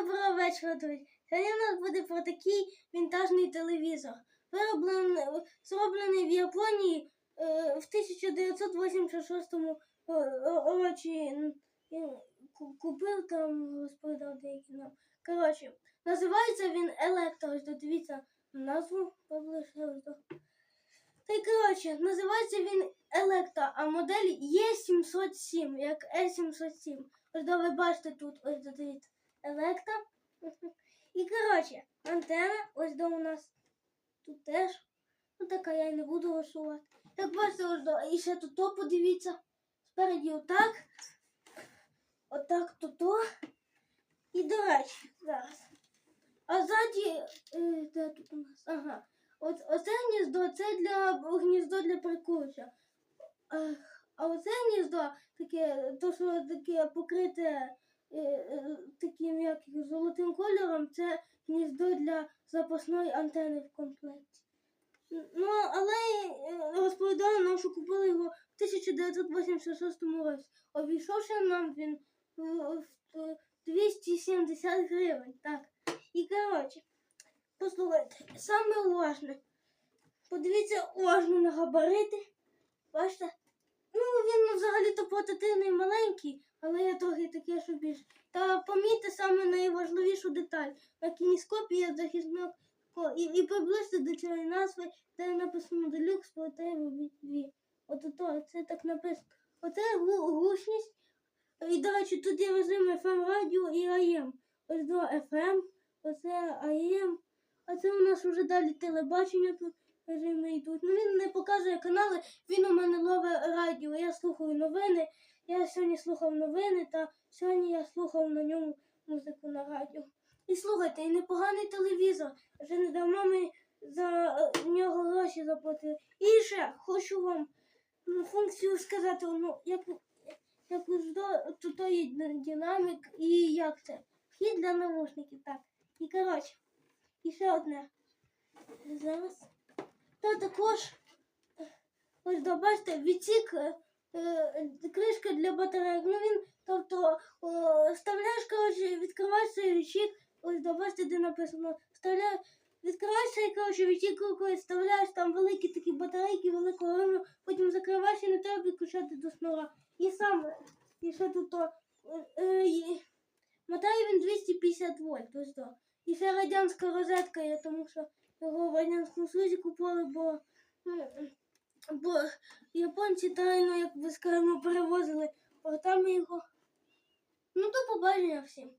доброго вечора, друзі. Сьогодні у нас буде про такий вінтажний телевізор. Вироблений, зроблений в Японії е, в 1986 році. Купив там, розповідав деякі нам. Коротше, називається він Електро. Дивіться назву поближче. Та й коротше, називається він Електро, а модель Е707, як Е707. Ось до ви бачите тут, ось дивіться, Електро. І коротше, антенна ось до у нас тут теж. Ну така я й не буду голосувати. Як бачите, ось до. І ще тут то подивіться. Спереді отак. Отак то то. І до речі, зараз. А ззаді, е, де тут у нас? Ага. От, оце гніздо, це для гніздо для прикурча. А, оце гніздо таке, то що таке покрите таким як золотим кольором, це гніздо для запасної антени в комплекті. Ну, але е, розповідали нам, що купили його в 1986 році. Обійшовся нам він е, в 270 гривень. Так. І коротше, послухайте, саме уважне. Подивіться уважно на габарити. Бачите? Він взагалі-то портативний маленький, але я трохи таке, що більш. Та помітьте саме найважливішу деталь. На кініскопі є захисник і, і приблизьте до цієї назви, де написано Deluxe Portable B2. От ото, це так написано. Оце глушність. І, до речі, тут є режим FM радіо і AM. Ось до FM, оце AM. А це у нас вже далі телебачення тут режими йдуть. Ну він не показує канали, він у мене ловить радіо. Я слухаю новини. Я сьогодні слухав новини, та сьогодні я слухав на ньому музику на радіо. І слухайте, і непоганий телевізор. Вже не давно ми за нього гроші заплатили. І ще хочу вам ну, функцію сказати, ну, як, як тут є динамік і як це. Вхід для навушників, так. І коротше, і ще одне. Зараз. Та також, ось бачите, відсік, е, е, кришка для батарейок. Ну він, тобто, вставляєш, коротше, відкриваєш цей відсік, ось бачите, де написано, вставляєш, відкриваєш цей, коротше, відсік рукою, вставляєш там великі такі батарейки, великого розміру, потім закриваєш і не треба підключати до шнура. І саме, і ще тут, то, е, мотає він 250 вольт, ось да. І ще радянська розетка є, тому що його в Радянському Союзі купили, бо, ну, бо японці тайно, як би скажемо, перевозили портами його. Ну, до побачення всім.